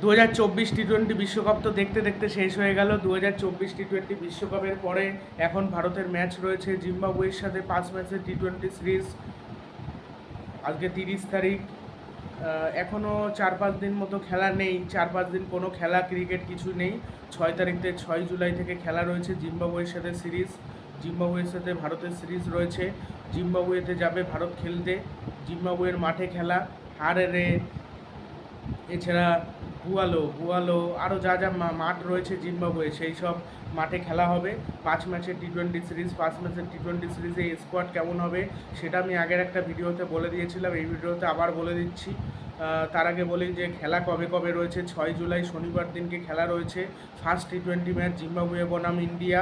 দু হাজার চব্বিশ টি টোয়েন্টি বিশ্বকাপ তো দেখতে দেখতে শেষ হয়ে গেল। দু হাজার চব্বিশ টি টোয়েন্টি বিশ্বকাপের পরে এখন ভারতের ম্যাচ রয়েছে জিম্বাবুয়ের সাথে পাঁচ ম্যাচের টি টোয়েন্টি সিরিজ। আজকে তিরিশ তারিখ। এখনও চার পাঁচ দিন মতো খেলা নেই। চার পাঁচ দিন কোনো খেলা, ক্রিকেট কিছু নেই। ছয় তারিখ থেকে ছয় জুলাই থেকে খেলা রয়েছে জিম্বাবুয়ের সাথে সিরিজ। জিম্বাবুয়ের সাথে ভারতের সিরিজ রয়েছে। জিম্বাবুয়েতে যাবে ভারত খেলতে। জিম্বাবুয়ের মাঠে খেলা। হারে এছাড়া বুয়ালো বুয়ালো আরও যা যা মাঠ রয়েছে জিম্বাবুয়ে, সেই সব মাঠে খেলা হবে। পাঁচ ম্যাচের টি টোয়েন্টি সিরিজ পাঁচ ম্যাচের টি টোয়েন্টি সিরিজে স্কোয়াড কেমন হবে, সেটা আমি আগের একটা ভিডিওতে বলে দিয়েছিলাম, এই ভিডিওতে আবার বলে দিচ্ছি। তার আগে বলি যে খেলা কবে কবে রয়েছে, ছয় জুলাই শনিবার দিনকে খেলা রয়েছে। First T twenty match Zimbabwe, বনাম, ইন্ডিয়া।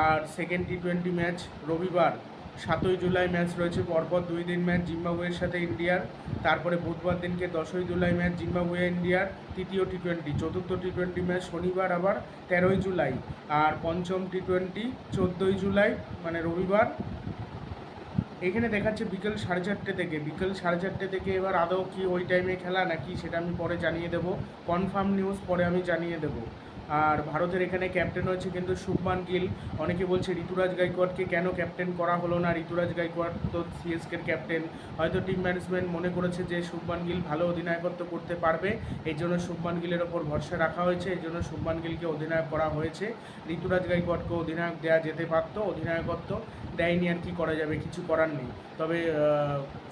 আর সেকেন্ড টি টোয়েন্টি ম্যাচ রবিবার। সাতই জুলাই ম্যাচ রয়েছে, পরপর দুই দিন ম্যাচ জিম্বাবুয়ের সাথে ইন্ডিয়ার, তারপরে বুধবার দিনকে দশই জুলাই ম্যাচ জিম্বাবুয়ে ইন্ডিয়ার, তৃতীয় টি টোয়েন্টি চতুর্থ টি টোয়েন্টি ম্যাচ শনিবার আবার তেরোই জুলাই, আর পঞ্চম টি টোয়েন্টি চোদ্দোই জুলাই মানে রবিবার। এখানে দেখাচ্ছে বিকেল সাড়ে চারটে থেকে, বিকেল সাড়ে চারটে থেকে এবার আদৌ কি ওই টাইমে খেলা নাকি সেটা আমি পরে জানিয়ে দেবো। কনফার্ম নিউজ পরে আমি জানিয়ে দেবো। আর ভারতের এখানে ক্যাপ্টেন হচ্ছে কিন্তু শুভমান গিল। অনেকে বলছে ঋতুরাজ গাইকোয়াড়কে কেন ক্যাপ্টেন করা হলো না? ঋতুরাজ গাইকোয়াড় তো সিএসকের ক্যাপ্টেন হয়তো টিম ম্যানেজমেন্ট মনে করেছে যে শুভমান গিল ভালো অধিনায়কত্ব করতে পারবে। এই জন্য শুভমান গিলের ওপর ভরসা রাখা হয়েছে। এই জন্য শুভমান গিলকে অধিনায়ক করা হয়েছে। ঋতুরাজ গাইকোয়াড়কে অধিনায়ক দেওয়া যেতে পারতো। অধিনায়কত্ব দেয়নি আর কি করা যাবে, কিছু করার নেই। তবে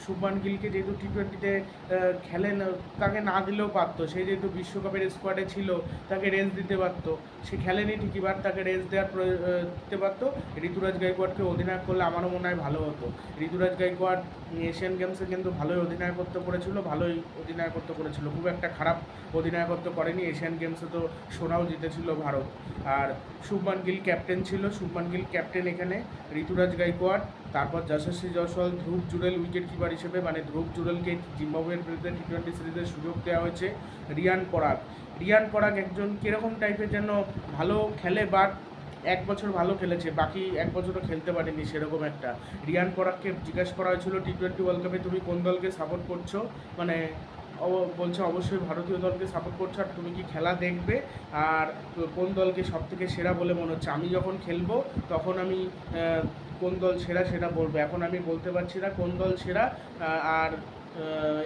শুভমান গিলকে যেহেতু টি টোয়েন্টিতে খেলেন, তাকে না দিলেও পারতো। সে যেহেতু বিশ্বকাপের স্কোয়াডে ছিল, তাকে রেস্ট দিতে পারতো। সে খেলেনি ঠিকই বার তাকে রেস্ট দেওয়ার দিতে পারতো। ঋতুরাজ গাইকোয়াড়কে অধিনায়ক করলে আমারও মনে হয় ভালো হতো। ঋতুরাজ গাইকোয়াড় এশিয়ান গেমসে কিন্তু ভালোই অধিনায়কত্ব করেছিল, ভালোই অধিনায়কত্ব করেছিল। খুব একটা খারাপ অধিনায়কত্ব করেনি। এশিয়ান গেমসে তো সোনাও জিতেছিল ভারত। আর শুভমান গিল ক্যাপ্টেন ছিল। শুভমান গিল ক্যাপ্টেন এখানে। ঋতুরাজ গাইকোয়াড় তারপর যশস্বী জয়সওয়াল ধ্রুব জুরেল উইকেট কিপার হিসেবে মানে ধ্রুব জুরেলকে জিম্বাবুয়ের বিরুদ্ধে টি টোয়েন্টি সিরিজের সুযোগ দেওয়া হয়েছে রিয়ান পরাগ। রিয়ান পরাগ একজন কীরকম টাইপের যেন ভালো খেলে, বাট এক বছর ভালো খেলেছে, বাকি এক বছরও খেলতে পারেনি সেরকম একটা। রিয়ান পরাগকে জিজ্ঞাসা করা হয়েছিল টি টোয়েন্টি ওয়ার্ল্ড কাপে তুমি কোন দলকে সাপোর্ট করছ? মানে বলছে অবশ্যই ভারতীয় দলকে সাপোর্ট করছ, আর তুমি কি খেলা দেখবে? আর কোন দলকে সব থেকে সেরা বলে মনে হচ্ছে? আমি যখন খেলব, তখন আমি কোন দল সেরা সেটা বলব। এখন আমি বলতে পারছি না কোন দল সেরা আর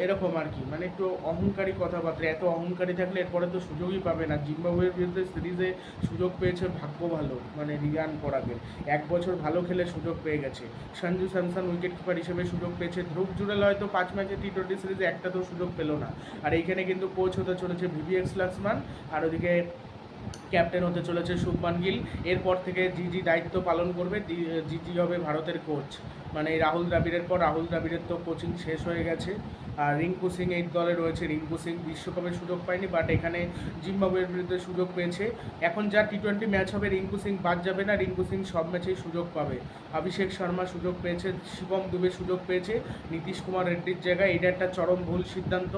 এরকম আর কি। মানে একটু অহংকারী কথাবার্তা, এত অহংকারী থাকলে এরপরে তো সুযোগই পাবে না। জিম্বাবুয়ের বিরুদ্ধে সিরিজে সুযোগ পেয়েছে ভাগ্য ভালো মানে রিয়ান পরাগের। এক বছর ভালো খেলে সুযোগ পেয়ে গেছে। সঞ্জু স্যামসন উইকেট কিপার হিসেবে সুযোগ পেয়েছে। ধ্রুব জুড়েল হয়তো পাঁচ ম্যাচে টি টোয়েন্টি সিরিজে একটা তো সুযোগ পেল না। আর এইখানে কিন্তু কোচ হতে চলেছে ভিভিএক্স লাক্সমান। আর ওদিকে ক্যাপ্টেন হতে চলেছে শুভমান গিল। এরপর থেকে জিজি দায়িত্ব পালন করবে। জিজি হবে ভারতের কোচ মানে রাহুল দ্রাবিড়ের পর রাহুল দ্রাবিড়ের তো কোচিং শেষ হয়ে গেছে। আর রিঙ্কু সিং এই দলে রয়েছে। রিঙ্কু সিং বিশ্বকাপে সুযোগ পায়নি বাট এখানে জিম্বাবুয়ের বিরুদ্ধে সুযোগ পেয়েছে। এখন যা টি টোয়েন্টি ম্যাচ হবে, রিঙ্কু সিং বাদ যাবে না। রিঙ্কু সিং সব ম্যাচেই সুযোগ পাবে। অভিষেক শর্মা সুযোগ পেয়েছে, শিবম দুবে সুযোগ পেয়েছে, নীতিশ কুমার রেড্ডির জায়গায়। এটা একটা চরম ভুল সিদ্ধান্ত।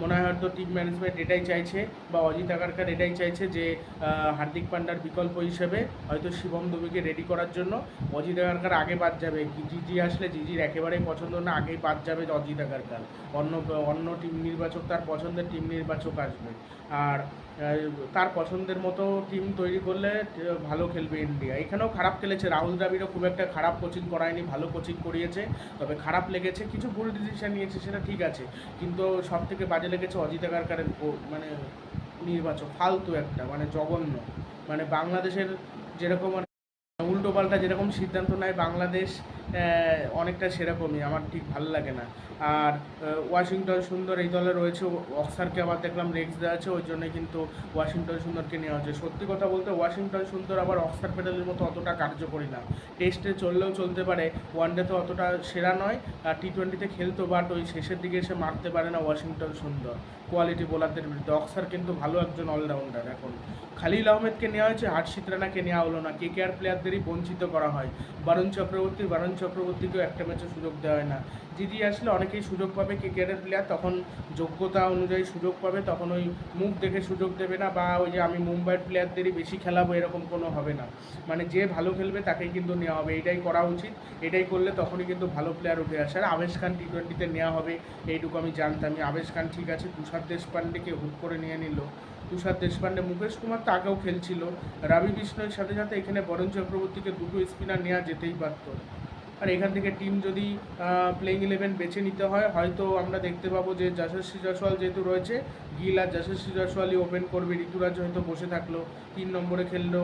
মনে হয় হয়তো টিম ম্যানেজমেন্ট এটাই চাইছে, বা অজিত আগারকার এটাই চাইছে যে হার্দিক পান্ডার বিকল্প হিসেবে হয়তো শিবম দুবিকে রেডি করার জন্য অজিত আগারকার আগে বাদ যাবে। জিজি আসলে জিজির একেবারেই পছন্দ না, আগেই বাদ যাবে অজিত আগারকার। অন্য অন্য টিম নির্বাচক, তার পছন্দের টিম নির্বাচক আসবে। আর তার পছন্দের মতো টিম তৈরি করলে ভালো খেলবে ইন্ডিয়া। এখানেও খারাপ খেলেছে। রাহুল দ্রাবিড়ও খুব একটা খারাপ কোচিং করায়নি, ভালো কোচিং করিয়েছে। তবে খারাপ লেগেছে, কিছু ভুল ডিসিশন নিয়েছে, সেটা ঠিক আছে। কিন্তু সব থেকে বাজে লেগেছে অজিত আগারকারের মানে নির্বাচক, ফালতু একটা মানে জঘন্য। মানে বাংলাদেশের যেরকম আর উল্টো পাল্টা যেরকম সিদ্ধান্ত নেয় বাংলাদেশ অনেকটা সেরকমই, আমার ঠিক ভালো লাগে না। আর ওয়াশিংটন সুন্দর, এই দলে রয়েছে অক্সারকে আবার দেখলাম রেক্স দেওয়া আছে, ওই জন্য কিন্তু ওয়াশিংটন সুন্দরকে নেওয়া হচ্ছে সত্যি কথা বলতে, ওয়াশিংটন সুন্দর আবার অক্সার প্যাডেলের মতো অতটা কার্যকরী না। টেস্টে চললেও চলতে পারে, ওয়ানডেতে অতটা সেরা নয়, আর টি টোয়েন্টিতে খেলতো, বাট ওই শেষের দিকে এসে মারতে পারে না ওয়াশিংটন সুন্দর। কোয়ালিটি বোলারদের বিরুদ্ধে। অক্সার কিন্তু ভালো একজন অলরাউন্ডার এখন। খালিল আহমেদকে নেওয়া হয়েছে, হার্ষিত রানাকে নেওয়া হলো না। কে কে আর প্লেয়ারদেরই বঞ্চিত করা হয়। বারুণ চক্রবর্তী, বারুণ চক্রবর্তীকেও একটা ম্যাচে সুযোগ দেওয়া হয় না। জিজি আসলে অনেকেই সুযোগ পাবে ক্রিকেটের প্লেয়ার তখন যোগ্যতা অনুযায়ী সুযোগ পাবে, তখন ওই মুখ দেখে সুযোগ দেবে না, বা ওই যে আমি মুম্বাইয়ের প্লেয়ারদেরই বেশি খেলাবো এরকম কোনো হবে না। মানে যে ভালো খেলবে তাকেই কিন্তু নেওয়া হবে, এটাই করা উচিত, এটাই করলে তখনই কিন্তু ভালো প্লেয়ার উঠে আসে। আর আবেশ খান টি টোয়েন্টিতে নেওয়া হবে, এইটুকু আমি জানতামই। আবেশ খান ঠিক আছে, তুষার দেশপান্ডেকে হুট করে নিয়ে নিল। তুষার দেশপান্ডে মুকেশ কুমার তো আগেও খেলছিল। রবি বিষ্ণয়ের সাথে সাথে এখানে বরুণ চক্রবর্তীকে দুটো স্পিনার নেওয়া যেতেই পারতো। আর এখান থেকে টিম যদি প্লেইং ইলেভেন বেছে নিতে হয়, হয়তো আমরা দেখতে পাবো যে যশস্বী জয়সওয়াল যেহেতু রয়েছে, গিল আর যশস্বী জয়সওয়ালই ওপেন করবে। ঋতুরাজ হয়তো বসে থাকল, তিন নম্বরে খেললো,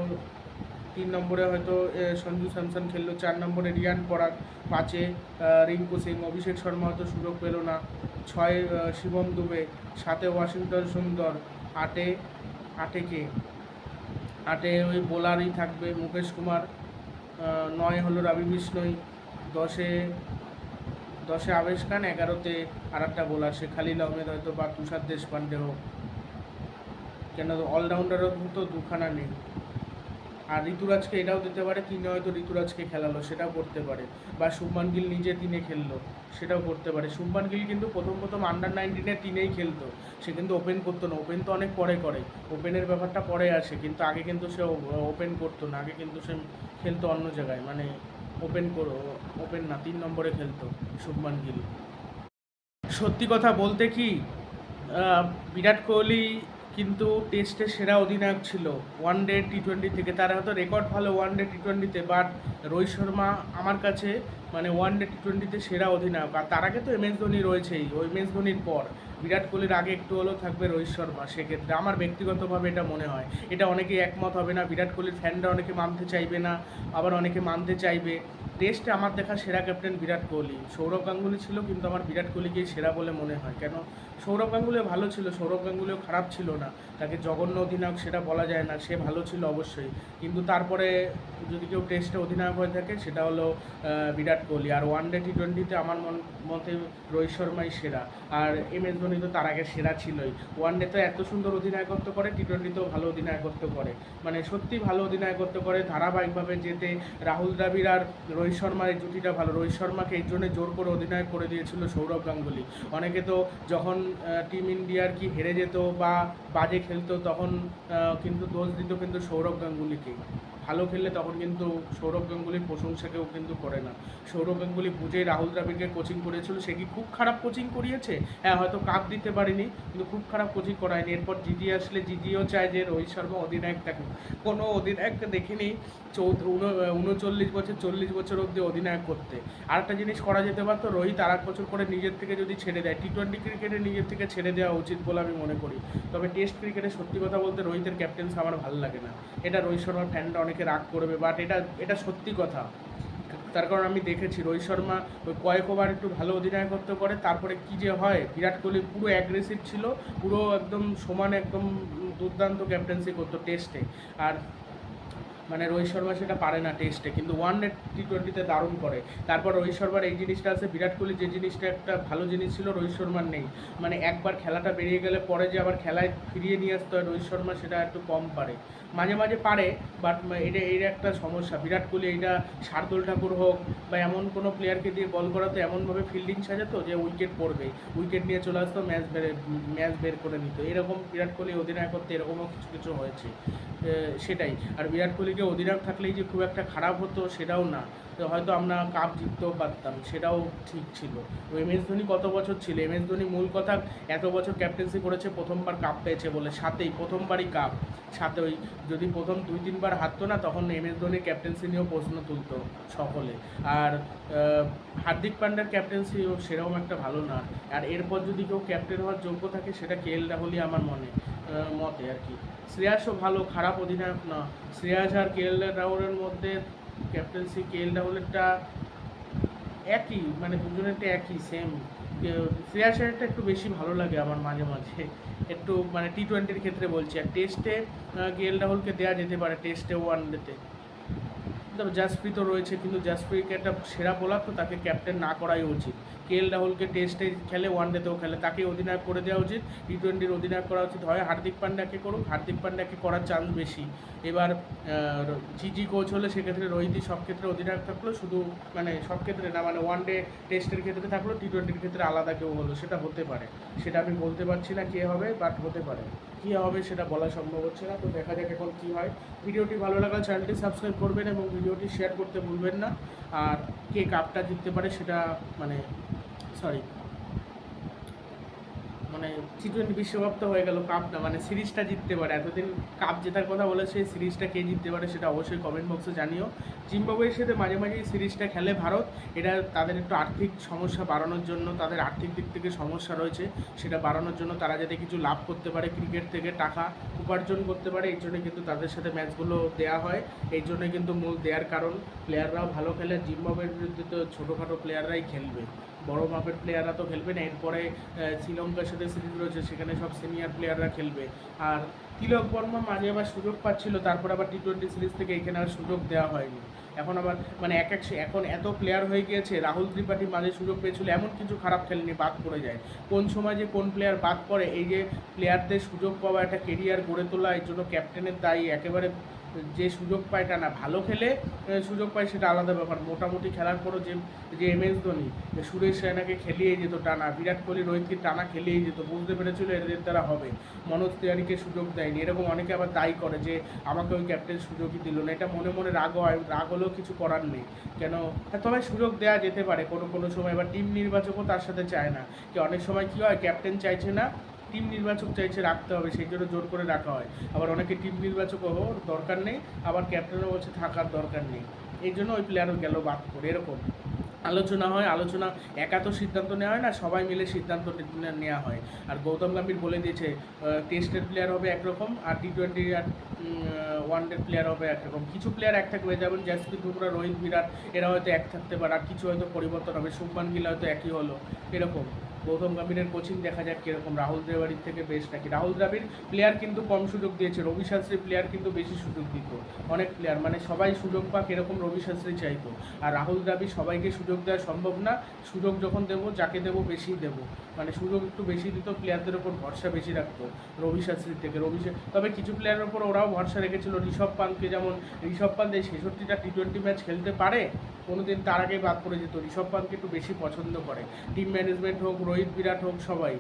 তিন নম্বরে হয়তো সঞ্জু স্যামসন খেললো, চার নম্বরে রিয়ান পরাগ, পাঁচে রিঙ্কু সিং, অভিষেক শর্মা হয়তো সুযোগ পেল না, ছয় শিবম দুবে, সাতে ওয়াশিংটন সুন্দর, আটে আটে কে? আটে ওই বোলারই থাকবে মুকেশ কুমার নয় হলো রবি বিষ্ণই দশে দশে আবেশ খান এগারোতে আর একটা বোলার সে খালিল আহমেদ হয়তো বা তুষার দেশপান্ডে হোক। কেন অলরাউন্ডারও তো দুখানা নেই। আর ঋতুরাজকে এটাও দিতে পারে তিনি হয়তো ঋতুরাজকে খেলালো, সেটাও করতে পারে। বা শুভমান গিল নিজে তিনে খেললো, সেটাও করতে পারে। শুভমান গিল কিন্তু প্রথম প্রথম আন্ডার নাইনটিনে তিনেই খেলতো। সে কিন্তু ওপেন করতো না। ওপেন তো অনেক পরে করে। ওপেনের ব্যাপারটা পরে আসে, কিন্তু আগে কিন্তু সে ওপেন করতো না। আগে কিন্তু সে খেলতো অন্য জায়গায়। মানে ওপেন করো, ওপেন না, তিন নম্বরে খেলতো শুভমান গিল। সত্যি কথা বলতে কি বিরাট কোহলি কিন্তু টেস্টে সেরা অধিনায়ক ছিল। ওয়ান ডে টি টোয়েন্টি থেকে, তার হয়তো রেকর্ড ভালো ওয়ান ডে টি টোয়েন্টিতে বাট রোহিত শর্মা আমার কাছে মানে ওয়ান ডে টি টোয়েন্টিতে সেরা অধিনায়ক। আর তার আগে তো এম এস ধোনি রয়েছেই। ওই এম এস ধোনির পর। বিরাট কোহলির আগে একটু হলেও থাকবে রোহিত শর্মা। সেক্ষেত্রে আমার ব্যক্তিগতভাবে এটা মনে হয়। এটা অনেকেই একমত হবে না। বিরাট কোহলির ফ্যানরা অনেকে মানতে চাইবে না। আবার অনেকে মানতে চাইবে। টেস্টে আমার দেখা সেরা ক্যাপ্টেন বিরাট কোহলি। সৌরভ গাঙ্গুলি ছিল কিন্তু আমার বিরাট কোহলিকেই সেরা বলে মনে হয়। কেন? সৌরভ গাঙ্গুলিও ভালো ছিল। সৌরভ গাঙ্গুলিও খারাপ ছিল না। তাকে জঘন্য অধিনায়ক সেটা বলা যায় না। সে ভালো ছিল অবশ্যই। কিন্তু তারপরে যদি কেউ টেস্টে অধিনায়ক হয়ে থাকে সেটা হলো আহ, বিরাট কোহলি। আর ওয়ান ডে টি টোয়েন্টিতে আমার মন মতে রোহিত শর্মাই সেরা। আর এম এস ধোনি তো তার আগে সেরা ছিলই। ওয়ান ডে তো এত সুন্দর অধিনায়কত্ব করে টি টোয়েন্টিতেও ভালো অধিনায়কত্ব করে। মানে সত্যি ভালো অধিনায়কত্ব করে, ধারাবাহিকভাবে যেতে রাহুল দ্রাবিড় আর রোহিত শর্মার এই জুটিটা ভালো। রোহিত শর্মাকে এই জন্য জোর করে অধিনায়ক করে দিয়েছিল সৌরভ গাঙ্গুলি। অনেকে তো যখন টিম ইন্ডিয়ার কি হেরে যেত বা বাজে খেলতো, তখন কিন্তু দোষ দিত কিন্তু সৌরভ গাঙ্গুলিকেই। ভালো খেললে তখন কিন্তু সৌরভ গাঙ্গুলির প্রশংসা কেউ কিন্তু করে না। সৌরভ গাঙ্গুলি বুঝেই রাহুল দ্রাবিড়কে কোচিং করেছিল সে কি খুব খারাপ কোচিং করিয়েছে? হ্যাঁ হয়তো কাপ দিতে পারেনি, কিন্তু খুব খারাপ কোচিং করায়নি। এরপর জিজি আসলে, জিজিও চায় যে রোহিত শর্মা অধিনায়ক থাকুক কোনো অধিনায়ককে দেখিনি উন- উনচল্লিশ বছর, চল্লিশ বছর অবধি অধিনায়ক করতে। আর একটা জিনিস করা যেতে পারতো, রোহিত আর এক বছর করে নিজের থেকে যদি ছেড়ে দেয় টি টোয়েন্টি ক্রিকেটে নিজের থেকে ছেড়ে দেওয়া উচিত বলে আমি মনে করি। তবে টেস্ট ক্রিকেটে সত্যি কথা বলতে রোহিতের ক্যাপ্টেন্স আমার ভালো লাগে না। এটা রোহিত শর্মার ফ্যানরা অনেকে রাগ করবে বাট এটা এটা সত্যি কথা। তার কারণ আমি দেখেছি, রোহিত শর্মা ওই কয়েক ওভার একটু ভালো অধিনায়কত্ব করে, তারপরে কি যে হয়, বিরাট কোহলি পুরো অ্যাগ্রেসিভ ছিল, পুরো একদম সমান একদম দুর্দান্ত ক্যাপ্টেন্সি করতো টেস্টে আর মানে রোহিত শর্মা সেটা পারে না টেস্টে কিন্তু ওয়ান ডে টি টোয়েন্টিতে দারুণ করে। তারপর রোহিত শর্মার এই জিনিসটা আছে, বিরাট কোহলি যে জিনিসটা একটা ভালো জিনিস ছিল, রোহিত শর্মার নেই। মানে একবার খেলাটা বেরিয়ে গেলে পরে যে আবার খেলায় ফিরিয়ে নিয়ে আসতে হয় রোহিত শর্মা, সেটা একটু কম পারে। মাঝে মাঝে পারে বাট এটা এটা একটা সমস্যা। বিরাট কোহলি এইটা শার্দুল ঠাকুর হোক বা এমন কোনো প্লেয়ারকে দিয়ে বল করাতো, এমনভাবে ফিল্ডিং সাজাতো যে উইকেট পড়বে উইকেট নিয়ে চলে আসতো ম্যাচ বের ম্যাচ বের করে নিত। এরকম বিরাট কোহলি অধিনায়ক করতে এরকমও কিছু কিছু হয়েছে। সেটাই। আর বিরাট কোহলিকে অধিনায়ক থাকলেই যে খুব একটা খারাপ হতো সেটাও না। হয়তো আমরা কাপ জিততেও পারতাম, সেটাও ঠিক ছিল। তো এম এস ধোনি কত বছর ছিল? এম এস ধোনি মূল কথা এত বছর ক্যাপ্টেন্সি করেছে, প্রথমবার কাপ পেয়েছে বলে। সাথেই প্রথমবারই কাপ সাথে ওই যদি প্রথম দুই, তিনবার হারতো না, তখন এম এস ধোনির ক্যাপ্টেন্সি নিয়েও প্রশ্ন তুলতো সকলে। আর হার্দিক পান্ডার ক্যাপ্টেন্সিও সেরকম একটা ভালো না। আর এরপর যদি কেউ ক্যাপ্টেন হওয়ার যোগ্য থাকে, সেটা কে এল রাহুলই আমার মনে। মতে আর কি। শ্রেয়াসও ভালো, খারাপ অধিনায়ক না। শ্রেয়াস আর কে এল রাহুলের মধ্যে ক্যাপ্টেন্সি কে এল রাহুলেরটা একই মানে দুজনেরটা একই সেম শ্রেয়াসেরটা একটু বেশি ভালো লাগে আমার মাঝে মাঝে। একটু মানে টি টোয়েন্টির ক্ষেত্রে বলছি। আর টেস্টে কে এল রাহুলকে দেওয়া যেতে পারে টেস্টে ওয়ান ডেতে তবে জাসপ্রীতও রয়েছে, কিন্তু জাসপ্রীতকে একটা সেরা বোলার তো তাকে ক্যাপ্টেন না করাই উচিত। কে এল রাহুলকে টেস্টে খেলে ওয়ান ডেতেও খেলে তাকে অধিনায়ক করে দেওয়া উচিত। টি টোয়েন্টির অধিনায়ক করা উচিত হয়, হার্দিক পান্ডাকে করুক, হার্দিক পান্ডাকে করার চান্স বেশি। এবার জিজি কোচ হলে সেক্ষেত্রে রোহিতই সব ক্ষেত্রে অধিনায়ক থাকল, শুধু মানে সব ক্ষেত্রে না মানে ওয়ান ডে টেস্টের ক্ষেত্রে থাকল টি টোয়েন্টির ক্ষেত্রে আলাদা কেউ হলো, সেটা হতে পারে। সেটা আমি বলতে পারছি না কে হবে বাট হতে পারে। কী হবে সেটা বলা সম্ভব হচ্ছে না। তো দেখা যাক এখন কী হয়। ভিডিওটি ভালো লাগলে চ্যানেলটি সাবস্ক্রাইব করবেন এবং ভিডিওটি শেয়ার করতে ভুলবেন না। আর কে কাপটা জিততে পারে সেটা মানে সরি মানে টি টোয়েন্টি বিশ্বকাপ তো হয়ে গেল কাপটা মানে সিরিজটা জিততে পারে। এতদিন কাপ জেতার কথা বলেছে, সিরিজটা কে জিততে পারে সেটা অবশ্যই কমেন্ট বক্সে জানিও। জিম্বাবুয়ের সাথে মাঝে মাঝে সিরিজটা খেলে ভারত, এটা তাদের একটু আর্থিক সমস্যা বাড়ানোর জন্য, তাদের আর্থিক দিক থেকে সমস্যা রয়েছে, সেটা বাড়ানোর জন্য তারা যাতে কিছু লাভ করতে পারে ক্রিকেট থেকে টাকা। উপার্জন করতে পারে, এই জন্য কিন্তু তাদের সাথে ম্যাচগুলো দেয়া হয়। এই জন্য কিন্তু মূল দেওয়ার কারণ প্লেয়াররাও ভালো খেলে জিম্বাবের বিরুদ্ধে তো ছোটোখাটো প্লেয়াররাই খেলবে। বড় মাপের প্লেয়াররা তো খেলবে না, এরপরে শ্রীলঙ্কার সাথে সিরিজ রয়েছে, সেখানে সব সিনিয়র প্লেয়াররা খেলবে। আর তিলক বর্মা মাঝে আবার সুযোগ পাচ্ছিল, তারপর আবার টি টোয়েন্টি সিরিজ থেকে এখানে আর সুযোগ দেওয়া হয়নি। এখন আবার মানে এক এক এখন এত প্লেয়ার হয়ে গিয়েছে, রাহুল ত্রিপাঠি মাঝে সুযোগ পেয়েছিল, এমন কিছু খারাপ খেলেনি, বাদ পড়ে যায়। কোন সময় যে কোন প্লেয়ার বাদ পড়ে, এই যে প্লেয়ারদের সুযোগ পাওয়া, একটা কেরিয়ার গড়ে তোলা, এর জন্য ক্যাপ্টেনের দায়ী, একেবারে যে সুযোগ পায় টা না ভালো খেলে সুযোগ পায় সেটা আলাদা ব্যাপার। মোটামুটি খেলার পরও যে যে এম এস ধোনি সুরেশ রায়নাকে খেলিয়ে যেত টানা বিরাট কোহলি রোহিতকে টানা খেলিয়ে যেত বুঝতে পেরেছিল এদের দ্বারা হবে। মনোজ তিওয়ারিকে সুযোগ দেয়নি। এরকম অনেকে আবার দায়ী করে যে আমাকে ওই ক্যাপ্টেন সুযোগই দিল না। এটা মনে মনে রাগ হয় রাগ হলেও কিছু করার নেই। কেন? হ্যাঁ, তবে সুযোগ দেওয়া যেতে পারে। কোনো কোনো সময় এবার টিম নির্বাচকও তার সাথে চায় না। কি অনেক সময় কী হয় ক্যাপ্টেন চাইছে না টিম নির্বাচক চাইছে রাখতে হবে, সেই জন্য জোর করে রাখা হয়। আবার অনেকে টিম নির্বাচক হওয়ার দরকার নেই, আবার ক্যাপ্টেনও বলছে থাকার দরকার নেই। এই জন্য ওই প্লেয়ারও গেল বাদ করে এরকম। আলোচনা হয়, আলোচনা একা তো সিদ্ধান্ত নেওয়া হয় না, সবাই মিলে সিদ্ধান্ত নেওয়া হয়। আর গৌতম গম্ভীর বলে দিয়েছে টেস্টের প্লেয়ার হবে একরকম, আর টি টোয়েন্টি আর ওয়ান ডে প্লেয়ার হবে একরকম। কিছু প্লেয়ার এক থাকবে, যেমন জাসপ্রীত বুমরা রোহিত বিরাট এরা হয়তো এক থাকতে পারে, আর কিছু হয়তো পরিবর্তন হবে শুভমান গিল হয়তো একই হলো, এরকম। গৌতম গম্ভীরের কোচিং দেখা যাক কীরকম। রাহুল দ্রাবিড়ের থেকে বেশ নাকি? রাহুল দ্রাবিড় প্লেয়ার কিন্তু কম সুযোগ দিয়েছে। রবি শাস্ত্রী প্লেয়ার কিন্তু বেশি সুযোগ দিত। অনেক প্লেয়ার মানে সবাই সুযোগ পাক এরকম রবি শাস্ত্রী চাইতো। আর রাহুল দ্রাবিড় সবাইকে সুযোগ দেওয়া সম্ভব না। সুযোগ যখন দেবো, যাকে দেবো বেশি দেবো। মানে সুযোগ একটু বেশি দিত প্লেয়ারদের ওপর ভরসা বেশি রাখতো রবি শাস্ত্রীর থেকে। রবি তবে কিছু প্লেয়ারের ওপর ওরাও ভরসা রেখেছিল। ঋষভ পান্তকে যেমন ঋষভ পান্ত এই ছেষট্টিটা টি টোয়েন্টি ম্যাচ খেলতে পারে, কোনোদিন তার আগে বাদ পড়ে যেত। ঋষভ পান্তকে একটু বেশি পছন্দ করে। টিম ম্যানেজমেন্ট হোক রোহিত বিরাট হোক সবাই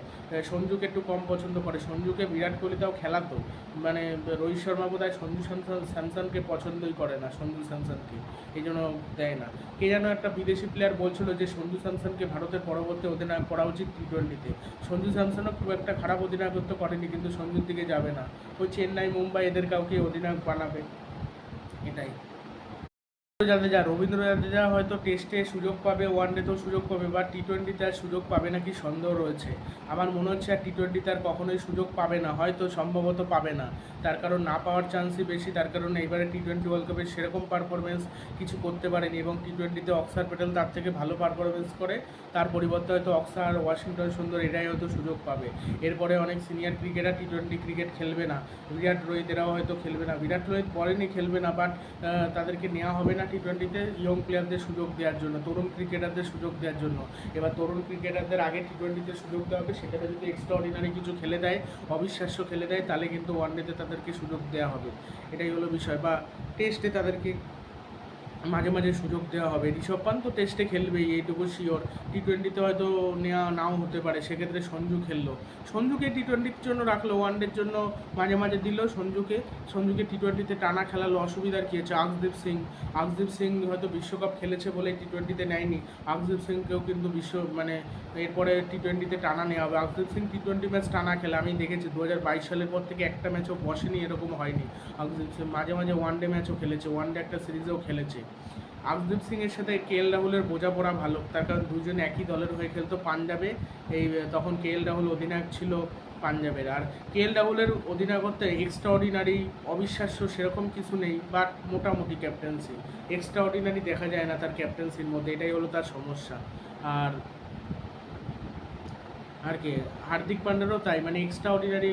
সঞ্জুকে একটু কম পছন্দ করে। সঞ্জুকে বিরাট কোহলি তাও খেলাতো মানে রোহিত শর্মা বোধ হয় সঞ্জু স্যামসন স্যামসনকে পছন্দই করে না, সঞ্জু স্যামসনকে। এই জন্য দেয় না। কে যেন একটা বিদেশি প্লেয়ার বলছিল যে, সঞ্জু স্যামসনকে ভারতের পরবর্তী অধিনায়ক করা উচিত টি টোয়েন্টিতে সঞ্জু স্যামসনও খুব একটা খারাপ অধিনায়কত্ব করেনি, কিন্তু সঞ্জুর দিকে যাবে না। ওই চেন্নাই মুম্বাই এদের কাউকে অধিনায়ক বানাবে। এটাই। জাদেজা রবীন্দ্র জাদেজা হয়তো টেস্টে সুযোগ পাবে ওয়ান ডেতেও সুযোগ পাবে, বা টি টোয়েন্টিতে আর সুযোগ পাবে নাকি সন্দেহ রয়েছে। আমার মনে হচ্ছে আর টি টোয়েন্টিতে আর কখনোই সুযোগ পাবে না, হয়তো সম্ভবত পাবে না। তার কারণ না পাওয়ার চান্সই বেশি, তার কারণ এইবারে টি টোয়েন্টি ওয়ার্ল্ড কাপে সেরকম পারফরমেন্স কিছু করতে পারেনি এবং টি টোয়েন্টিতে অক্সার প্যাটেল তার থেকে ভালো পারফরমেন্স করে, তার পরিবর্তে হয়তো অক্সার ওয়াশিংটন সুন্দর এরাই হয়তো সুযোগ পাবে। এরপরে অনেক senior cricketer T twenty cricket খেলবে না। বিরাট রোহিত এরাও হয়তো খেলবে না। বিরাট রোহিত পরেনি খেলবে না বাট তাদেরকে নেওয়া হবে না। টি টোয়েন্টিতে ইয়ং প্লেয়ারদের সুযোগ দেওয়ার জন্য, তরুণ ক্রিকেটারদের সুযোগ দেওয়ার জন্য। এবার তরুণ ক্রিকেটারদের আগে টি টোয়েন্টিতে সুযোগ দেওয়া হবে সেখানে যদি এক্সট্রা অর্ডিনারি কিছু খেলে দেয়, অবিশ্বাস্য খেলে দেয়, তাহলে কিন্তু ওয়ানডেতে তাদেরকে সুযোগ দেওয়া হবে। এটাই হলো বিষয়, বা টেস্টে তাদেরকে মাঝে মাঝে সুযোগ দেওয়া হবে। ঋষভ পান্ত টেস্টে খেলবেই, এইটুকু শিওর টি টোয়েন্টিতে হয়তো নেওয়া নাও হতে পারে, সেক্ষেত্রে সঞ্জু খেললো। সঞ্জুকে টি টোয়েন্টির জন্য রাখল ওয়ানডের জন্য মাঝে মাঝে দিল সঞ্জুকে। সঞ্জুকে টি টোয়েন্টিতে টানা খেলালো, অসুবিধার কী আছে? আকদীপ সিং আকদীপ সিং হয়তো বিশ্বকাপ খেলেছে বলে টি টোয়েন্টিতে নেয়নি। আকদীপ সিংকেও কিন্তু বিশ্ব মানে এরপরে টি টোয়েন্টিতে টানা নেওয়া হবে। Akdeep Singh T twenty match টানা খেলে, আমি দেখেছি দু হাজার বাইশ সালের পর থেকে একটা ম্যাচও বসেনি, এরকম হয়নি। আকদীপ সিং মাঝে মাঝে ওয়ান ডে ম্যাচও খেলেছে ওয়ান ডে একটা সিরিজেও খেলেছে। আকদীপ সিং এর সাথে কে এল রাহুলের বোঝাপড়া ভালো। তার কারণ দুজন একই দলের হয়ে খেলতো পাঞ্জাবে। এই, তখন কে এল রাহুল অধিনায়ক ছিল পাঞ্জাবের। আর কে এল রাহুলের অধিনায়কত্বে এক্সট্রা অর্ডিনারি অবিশ্বাস্য সেরকম কিছু নেই বাট মোটামুটি ক্যাপ্টেন্সি এক্সট্রা অর্ডিনারি দেখা যায় না তার ক্যাপ্টেন্সির মধ্যে, এটাই হলো তার সমস্যা। আর আর কি? হার্দিক পান্ডেরও তাই মানে এক্সট্রা অর্ডিনারি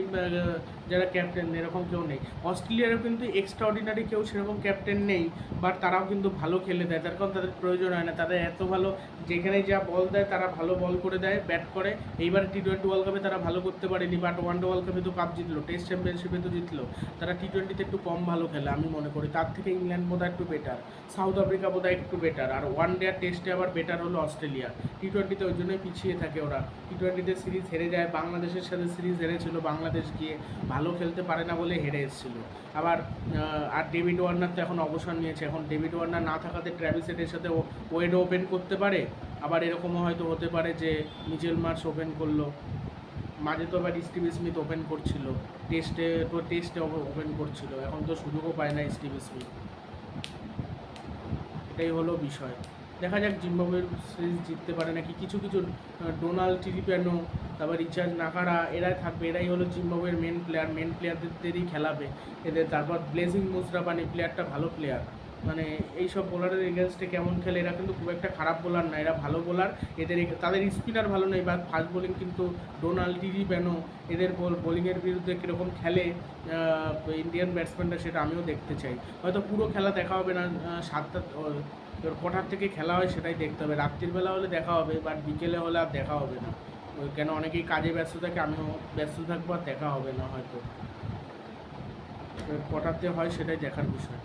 যারা ক্যাপ্টেন এরকম কেউ নেই। অস্ট্রেলিয়ারও কিন্তু এক্সট্রা অর্ডিনারি কেউ সেরকম ক্যাপ্টেন নেই বাট তারাও কিন্তু ভালো খেলে দেয়। তার কারণ তাদের প্রয়োজন হয় না। তাদের এত ভালো, যেখানে যা বল দেয় তারা ভালো বল করে দেয় ব্যাট করে। এইবার টি টোয়েন্টি ওয়ার্ল্ড কাপে তারা ভালো করতে পারেনি বাট ওয়ান ডে ওয়ার্ল্ড কাপে তো কাপ জিতলো টেস্ট চ্যাম্পিয়নশিপে তো জিতলো। তারা টি টোয়েন্টিতে একটু কম ভালো খেলে, আমি মনে করি। তার থেকে ইংল্যান্ড বোধহয় একটু বেটার সাউথ আফ্রিকা বোধহয় একটু বেটার আর ওয়ান ডে আর টেস্টে আবার বেটার হলো অস্ট্রেলিয়া। টি টোয়েন্টিতে ওই জন্যই পিছিয়ে থাকে ওরা। টি টোয়েন্টিতে সিরিজ হেরে যায়, বাংলাদেশের সাথে সিরিজ হেরেছিল, বাংলাদেশ গিয়ে ভালো খেলতে পারে না বলে হেরে এসেছিল। আবার আর ডেভিড ওয়ার্নার তো এখন অবসর নিয়েছে। এখন ডেভিড ওয়ার্নার না থাকাতে ট্র্যাভিস হেডের সাথে ওয়েড ওপেন করতে পারে? আবার এরকমও হয়তো হতে পারে যে মিচেল মার্স ওপেন করল। মাঝে তো আবার স্টিভ স্মিথ ওপেন করছিল। টেস্টে তো টেস্টে ওপেন করছিল। এখন তো সুযোগও পায় না স্টিভ স্মিথ এটাই হলো বিষয়। দেখা যাক জিম্বাবুয়ের সিরিজ জিততে পারে নাকি। কিছু কিছু ডোনাল্ড টিলিপ্যানো তারপর রিচার্জ নাকারা এরাই থাকবে। এরাই হলো জিম্বাবুয়ের মেন প্লেয়ার মেন প্লেয়ারদেরই খেলাবে। এদের তারপর ব্লেজিং মুজরাবানি প্লেয়ারটা ভালো প্লেয়ার মানে এইসব বোলারের এগেনস্টে কেমন খেলে, এরা কিন্তু খুব একটা খারাপ বোলার না। এরা ভালো বোলার এদের তাদের স্পিনার ভালো নেই বা ফাস্ট বোলিং কিন্তু ডোনাল্ড টিরি ব্যানো এদের বল বোলিংয়ের বিরুদ্ধে কীরকম খেলে ইন্ডিয়ান ব্যাটসম্যানরা সেটা আমিও দেখতে চাই। হয়তো পুরো খেলা দেখা হবে না সাতটা ও, কোঠার থেকে খেলা হয় সেটাই দেখতে হবে। রাত্রিবেলা হলে দেখা হবে বাট বিকেলে হলে আর দেখা হবে না। কেন অনেকেই কাজে ব্যস্ত থাকে আমিও ব্যস্ত থাকব আর দেখা হবে না হয়তো। কটাতে হয় সেটাই দেখার বিষয়।